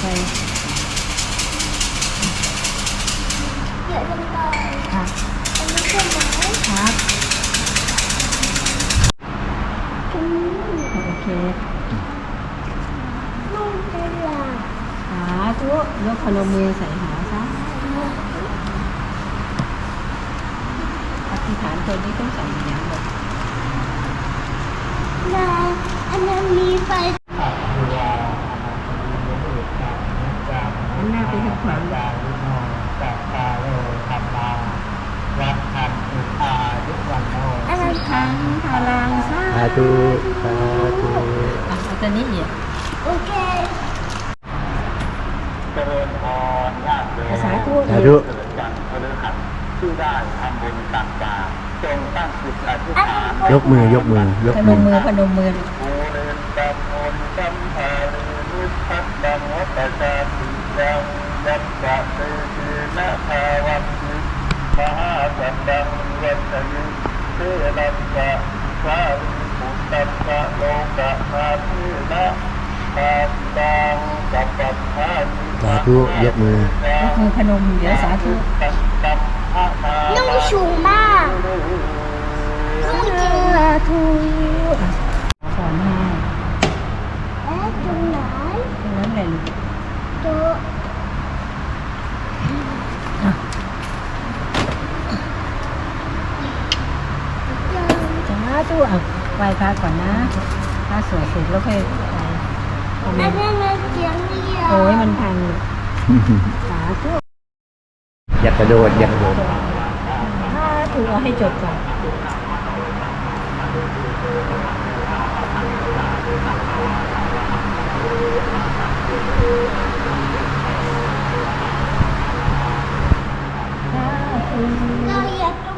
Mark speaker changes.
Speaker 1: ใส่เยอะลงไป
Speaker 2: ค่ะ
Speaker 1: อันนี้ใไหมครับ
Speaker 2: โอเค
Speaker 1: ไม่เป็นไร
Speaker 2: สาธุยกพนมมือใส่หาซะอธิษฐานตัวนี้ต้องใส่อย่า
Speaker 1: งหมด
Speaker 2: หันหน้าไปทางขวา
Speaker 1: อันนั้น
Speaker 2: ทางทารังซา
Speaker 3: สาธุสาธุ
Speaker 2: อะเอาตัวนี้อีก
Speaker 1: โอเค
Speaker 2: สาธุ
Speaker 3: สาธุ
Speaker 4: ชื่อได้ทำบุญตักบาตรจงตั้งจิตอธิษฐาน
Speaker 3: ยกมือยกมือยก
Speaker 2: พน
Speaker 3: มื
Speaker 2: มมื
Speaker 3: อ
Speaker 2: พนมมือ
Speaker 4: โอเรนตัมโอนตัมหาเรนุทัตตังวัตตาติยัง ยัตตะเตตินะภาวันติมหาสัตตังวัตติเทนัสสะสาริปุตตัสสะโลกะนาทินะตาตังสัพพะทานิ
Speaker 3: สาธุยกมือ
Speaker 2: ยกมือพนมเดี๋ยวสาธุ
Speaker 4: ตัสตัมภะนา
Speaker 1: นุ่งสูงมากนุ่งจริง
Speaker 2: สาธุอะสอนให้
Speaker 1: เอ๊ะตรงไหน
Speaker 2: ตรงนั้นแหละลูก
Speaker 1: โต๊ะ
Speaker 2: อะ
Speaker 1: ยัง
Speaker 2: สา ธุอะไหว้พระก่อนนะถ้าสวดเสร็จแล้วค่อยไปเอา
Speaker 1: อั
Speaker 2: มาน
Speaker 1: นั้นมันเสียงเดียว
Speaker 2: โอ้ยมันพังสาธุ
Speaker 3: อยากกระโดดอยากกระโดด
Speaker 2: สาธุเอาให้จบก่อนสาธุ
Speaker 1: เราอยากตรง